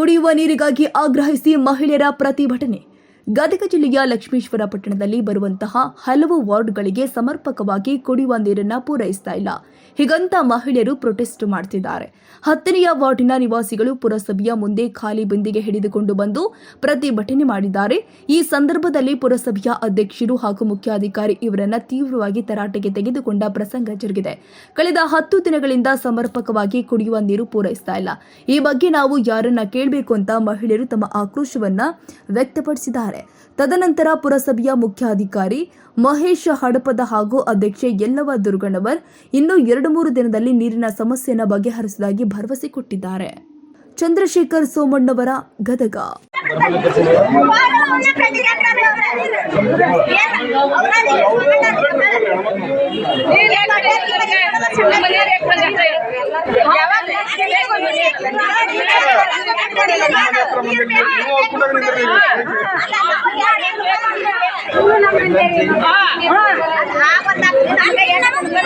ಕುಡಿಯುವ ನೀರಿಗಾಗಿ ಆಗ್ರಹಿಸಿ ಮಹಿಳೆಯರ ಪ್ರತಿಭಟನೆ. ಗದಗ ಜಿಲ್ಲೆಯ ಲಕ್ಷ್ಮೇಶ್ವರ ಪಟ್ಟಣದಲ್ಲಿ ಬರುವಂತಹ ಹಲವು ವಾರ್ಡ್ಗಳಿಗೆ ಸಮರ್ಪಕವಾಗಿ ಕುಡಿಯುವ ನೀರನ್ನ ಪೂರೈಸ್ತಾ ಇಲ್ಲ. ಹೀಗಂತ ಮಹಿಳೆಯರು ಪ್ರೊಟೆಸ್ಟ್ ಮಾಡ್ತಿದ್ದಾರೆ. ಹತ್ತನೆಯ ವಾರ್ಡಿನ ನಿವಾಸಿಗಳು ಪುರಸಭೆಯ ಮುಂದೆ ಖಾಲಿ ಬಿಂದಿಗೆ ಹಿಡಿದುಕೊಂಡು ಬಂದು ಪ್ರತಿಭಟನೆ ಮಾಡಿದ್ದಾರೆ. ಈ ಸಂದರ್ಭದಲ್ಲಿ ಪುರಸಭೆಯ ಅಧ್ಯಕ್ಷರು ಹಾಗೂ ಮುಖ್ಯಾಧಿಕಾರಿ ಇವರನ್ನ ತೀವ್ರವಾಗಿ ತರಾಟೆಗೆ ತೆಗೆದುಕೊಂಡ ಪ್ರಸಂಗ ಜರುಗಿದೆ. ಕಳೆದ ಹತ್ತು ದಿನಗಳಿಂದ ಸಮರ್ಪಕವಾಗಿ ಕುಡಿಯುವ ನೀರು ಪೂರೈಸ್ತಾ ಇಲ್ಲ. ಈ ಬಗ್ಗೆ ನಾವು ಯಾರನ್ನ ಕೇಳಬೇಕು ಅಂತ ಮಹಿಳೆಯರು ತಮ್ಮ ಆಕ್ರೋಶವನ್ನ ವ್ಯಕ್ತಪಡಿಸಿದ್ದಾರೆ. ತದನಂತರ ಪುರಸಭೆಯ ಮುಖ್ಯಾಧಿಕಾರಿ ಮಹೇಶ್ ಹಡಪದ ಹಾಗೂ ಅಧ್ಯಕ್ಷೆ ಯಲ್ಲವ ದುರ್ಗಣ್ಣವರ್ ಇನ್ನು ಎರಡು ಮೂರು ದಿನದಲ್ಲಿ ನೀರಿನ ಸಮಸ್ಯೆಯನ್ನು ಬಗೆಹರಿಸುವುದಾಗಿ ಭರವಸೆ ಕೊಟ್ಟಿದ್ದಾರೆ. ಚಂದ್ರಶೇಖರ್ ಸೋಮಣ್ಣವರ ಗದಗ. ஏ நம்ம ரெண்டு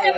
பேரும்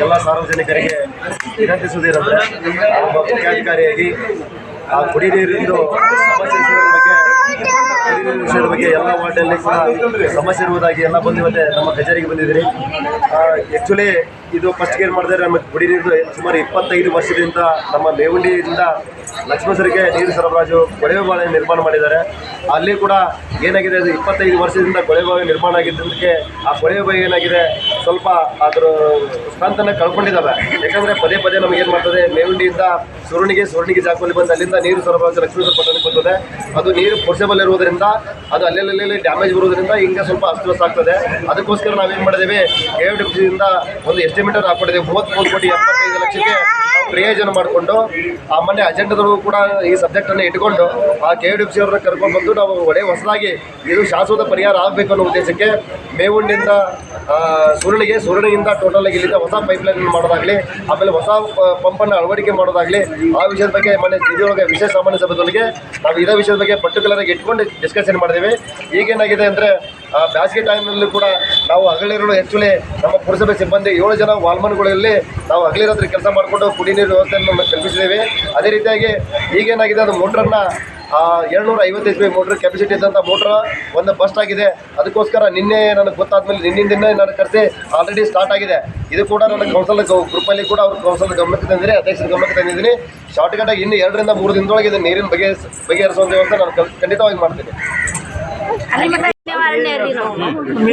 ಎಲ್ಲ ಸಾರ್ವಜನಿಕರಿಗೆ ವಿನಂತಿಸುವುದೇನೆಂದರೆ ಒಬ್ಬ ಮುಖ್ಯಾಧಿಕಾರಿಯಾಗಿ ಆ ಕುಡಿ ನೀರಿಂದು ಸಮಸ್ಯೆ ವಿಷಯದ ಬಗ್ಗೆ ಎಲ್ಲ ವಾರ್ಡಲ್ಲಿ ಕೂಡ ಸಮಸ್ಯೆ ಇರುವುದಾಗಿ ಎಲ್ಲ ಬಂದು ಮತ್ತೆ ನಮ್ಮ ಕಚೇರಿಗೆ ಬಂದಿದ್ದೀರಿ. ಆ್ಯಕ್ಚುಲಿ ಇದು ಫಸ್ಟ್ ಏನು ಮಾಡಿದ್ರೆ ನಮಗೆ ಕುಡಿ ನೀರು ಸುಮಾರು ಇಪ್ಪತ್ತೈದು ವರ್ಷದಿಂದ ನಮ್ಮ ಮೇವುಂಡಿಯಿಂದ ಲಕ್ಷ್ಮೇಶ್ವರಿಗೆ ನೀರು ಸರಬರಾಜು ಕೊಳವೆ ನಿರ್ಮಾಣ ಮಾಡಿದ್ದಾರೆ. ಅಲ್ಲಿ ಕೂಡ ಏನಾಗಿದೆ ಅದು ಇಪ್ಪತ್ತೈದು ವರ್ಷದಿಂದ ಕೊಳವೆ ನಿರ್ಮಾಣ ಆಗಿದ್ದಕ್ಕೆ ಆ ಕೊಳವೆ ಬಾವಿ ಏನಾಗಿದೆ ಸ್ವಲ್ಪ ಅದರ ಸ್ಥಾನ ಕಳ್ಕೊಂಡಿದ್ದಾವೆ. ಯಾಕಂದರೆ ಪದೇ ಪದೇ ನಮಗೆ ಏನು ಮಾಡ್ತದೆ ಮೇವುಂಡಿಯಿಂದ ಸುರುಣಿಗೆ ಸುರುಣಿಗೆ ಜಾಗದಲ್ಲಿ ಬಂದು ಅಲ್ಲಿಂದ ನೀರು ಸರಬರಾಜು ಲಕ್ಷ್ಮೇಶ್ವರ ಪಟ್ಟಣಕ್ಕೆ ಬರ್ತದೆ ಅದು ನೀರು ಪೋರ್ಸಬಲ್ ಇರುವುದರಿಂದ ಅದು ಅಲ್ಲೆಲ್ಲಿ ಡ್ಯಾಮೇಜ್ ಬರೋದ್ರಿಂದ ಹಿಂಗೆ ಸ್ವಲ್ಪ ಅಸ್ತವ್ಯಸ್ತ ಆಗ್ತದೆ. ಅದಕ್ಕೋಸ್ಕರ ನಾವೇನು ಮಾಡಿದ್ದೇವೆ ಕೆ ಎಫ್ ಡಿಪ್ಸಿಯಿಂದ ಒಂದು ಎಸ್ಟಿಮೇಟರ್ ಹಾಕ್ಕೊಂಡಿದ್ದೇವೆ. ಮೂವತ್ತ್ಮೂರು ಕೋಟಿ ಎಪ್ಪತ್ತೈದು ಲಕ್ಷಕ್ಕೆ ಪ್ರಯೋಜನ ಮಾಡಿಕೊಂಡು ಆ ಮೊನ್ನೆ ಅಜೆಂಡದವರು ಕೂಡ ಈ ಸಬ್ಜೆಕ್ಟನ್ನು ಇಟ್ಕೊಂಡು ಆ ಕೆ ಡಿ ಸಿ ಅವರನ್ನ ಕರ್ಕೊಂಡು ಬಂದು ನಾವು ಒಳ್ಳೆ ಹೊಸದಾಗಿ ಇದು ಶಾಶ್ವತ ಪರಿಹಾರ ಆಗಬೇಕು ಅನ್ನೋ ಉದ್ದೇಶಕ್ಕೆ ಮೇವುಂಡಿಂದ ಸುರುಳಿಗೆ ಸುರುಳಿಯಿಂದ ಆಗಿ ಇಲ್ಲಿಂದ ಹೊಸ ಪೈಪ್ಲೈನ್ ಮಾಡೋದಾಗಲಿ, ಆಮೇಲೆ ಹೊಸ ಪಂಪನ್ನು ಅಳವಡಿಕೆ ಮಾಡೋದಾಗಲಿ, ಆ ವಿಷಯದ ಬಗ್ಗೆ ಮೊನ್ನೆ ಒಳಗೆ ವಿಶೇಷ ಸಾಮಾನ್ಯ ಸಭೆದೊಳಗೆ ನಾವು ಇದೇ ವಿಷಯದ ಬಗ್ಗೆ ಪರ್ಟಿಕ್ಯುಲರ್ ಆಗಿ ಇಟ್ಕೊಂಡು ಡಿಸ್ಕಷನ್ ಮಾಡಿದ್ದೀವಿ ಈಗೇನಾಗಿದೆ ಅಂದರೆ ಬೇಸಿಗೆ ಟೈಮ್ನಲ್ಲಿ ಕೂಡ ನಾವು ಹಗಲಿರಲು ಆ್ಯಕ್ಚುಲಿ ನಮ್ಮ ಪುರಸಭೆ ಸಿಬ್ಬಂದಿ ಏಳು ಜನ ವಾಲ್ಮನ್ಗಳಲ್ಲಿ ನಾವು ಹಗಲಿರೋದ್ರ ಕೆಲಸ ಮಾಡಿಕೊಂಡು ಕುಡಿ ನೀರು ವ್ಯವಸ್ಥೆಯನ್ನು ಕಲ್ಪಿಸಿದ್ದೇವೆ. ಅದೇ ರೀತಿಯಾಗಿ ಈಗೇನಾಗಿದೆ ಅದು ಮೋಟ್ರನ್ನು ಏಳ್ನೂರ ಐವತ್ತು ಎಚ್ ಪಿ ಮೋಟ್ರ್ ಕೆಪಾಸಿಟಿ ಇದ್ದಂಥ ಮೋಟ್ರ್ ಒಂದು ಬಸ್ಟ್ ಆಗಿದೆ. ಅದಕ್ಕೋಸ್ಕರ ನಿನ್ನೆ ನನಗೆ ಗೊತ್ತಾದ್ಮೇಲೆ ನಿನ್ನಿಂದ ನಾನು ಕರೆಸಿ ಆಲ್ರೆಡಿ ಸ್ಟಾರ್ಟ್ ಆಗಿದೆ. ಇದು ಕೂಡ ನನ್ನ ಕೌನ್ಸಲ್ ಗ್ರೂಪಲ್ಲಿ ಕೂಡ ಅವ್ರ ಕೌನ್ಸಲ್ ಗಮನಕ್ಕೆ ತಂದಿದ್ದೀನಿ ಅಧ್ಯಕ್ಷರ ಗಮನಕ್ಕೆ ತಂದಿದ್ದೀನಿ. ಶಾರ್ಟ್ಕಟಾಗಿ ಇನ್ನು ಎರಡರಿಂದ ಮೂರು ದಿನದೊಳಗೆ ಇದು ನೀರಿನ ಬಗೆ ಬಗೆಹರಿಸುವಂಥ ವ್ಯವಸ್ಥೆ ನಾನು ಖಂಡಿತವಾಗಿ ಮಾಡ್ತೀನಿ. ನಿವಾರಣೆ ರೀ ನಾವು.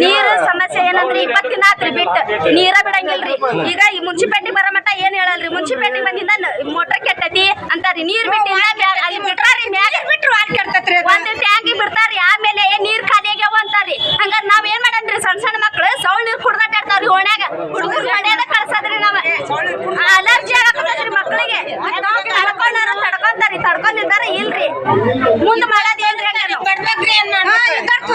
ನೀರು ಸಮಸ್ಯೆ ಏನಂದ್ರೆ ಇಪ್ಪತ್ತು ದಿನ ಆತ್ರಿ ಬಿಟ್ಟು ನೀರ ಬಿಡಂಗಿಲ್ರಿ. ಈಗ ಈ ಮುನ್ಸಿಪಾಲ್ಟಿ ಬರೋ ಮಟ್ಟ ಏನ್ ಹೇಳಲ್ರಿ? Municipality ಬಂದಿಂದ motor ಕೆಟ್ಟತಿ ಅಂತಾರಿ. ನೀರ್ ಬಿಟ್ಟು ಅಲ್ಲಿ ಬಿಟ್ಟಾರಿ ಮ್ಯಾಲೆ ಬಿಟ್ರು ವಾಟ್ ಕೆಡ್ತತ್ರಿ ಒಂದು ಟ್ಯಾಂಕಿ ಬಿಡ್ತಾರಿ ಆಮೇಲೆ ನೀರ್ ಖಾಲಿ ಆಗ್ಯಾವ ಅಂತಾರಿ ಹಂಗಾರ ನಾವ್ ಏನ್ ಮಾಡನ್ರಿ ಸಣ್ಣ ಸಣ್ಣ ಮಕ್ಳು ಸೌಳ್ ನೀರ್ ಕುಡ್ದಾಟಾಡ್ತಾರಿ ಓಣ್ಯಾಗ. ಹುಡುಗರು ಮನೆಯಾಗ ಕಳ್ಸದ್ರಿ ನಾವ. ಅಲರ್ಜಿ ಆಗತ್ತದ್ರಿ ಮಕ್ಳಿಗೆ. ತಡ್ಕೊಂಡಾರ ತಡ್ಕೊಂತಾರಿ ತಡ್ಕೊಂಡಿದ್ದಾರ ಇಲ್ರಿ. ಮುಂದ್ ಮಾಡೋದೇನ್ರಿ ಹಂಗಾರ